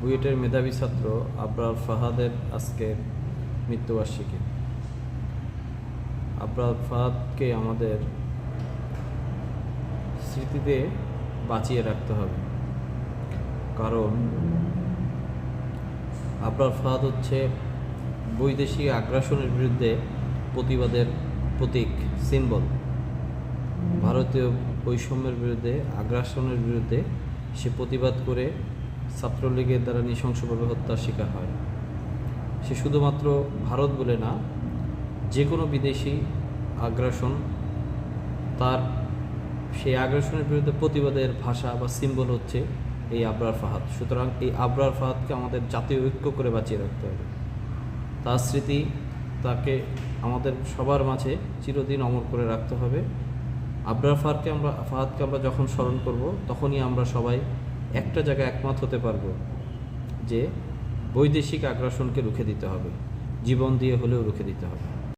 বুয়েটের মেধাবী ছাত্র আবরার ফাহাদের আজকে মৃত্যুবার্ষিকী। আবরার ফাহাদকে আমাদের স্মৃতিতে বাঁচিয়ে রাখতে হবে। কারণ আবরার ফাহাদ হচ্ছে বৈদেশিক আগ্রাসনের বিরুদ্ধে প্রতিবাদের প্রতীক, সিম্বল। ভারতীয় বৈষম্যের বিরুদ্ধে, আগ্রাসনের বিরুদ্ধে সে প্রতিবাদ করে ছাত্রলীগের দ্বারা নৃশংসভাবে হত্যার শিকার হয়। সে শুধুমাত্র ভারত বলে না, যে কোনো বিদেশি আগ্রাসন, তার সেই আগ্রাসনের বিরুদ্ধে প্রতিবাদের ভাষা বা সিম্বল হচ্ছে এই আবরার ফাহাদ। সুতরাং এই আবরার ফাহাদকে আমাদের জাতীয় ঐক্য করে বাঁচিয়ে রাখতে হবে। তার স্মৃতি তাকে আমাদের সবার মাঝে চিরদিন অমর করে রাখতে হবে। আবরার ফাহাদকে আমরা ফাহাদকে আমরা যখন স্মরণ করব, তখনই আমরা সবাই একটা জায়গায় একমত হতে পারব যে বৈদেশিক আগ্রাসনকে রুখে দিতে হবে, জীবন দিয়ে হলেও রুখে দিতে হবে।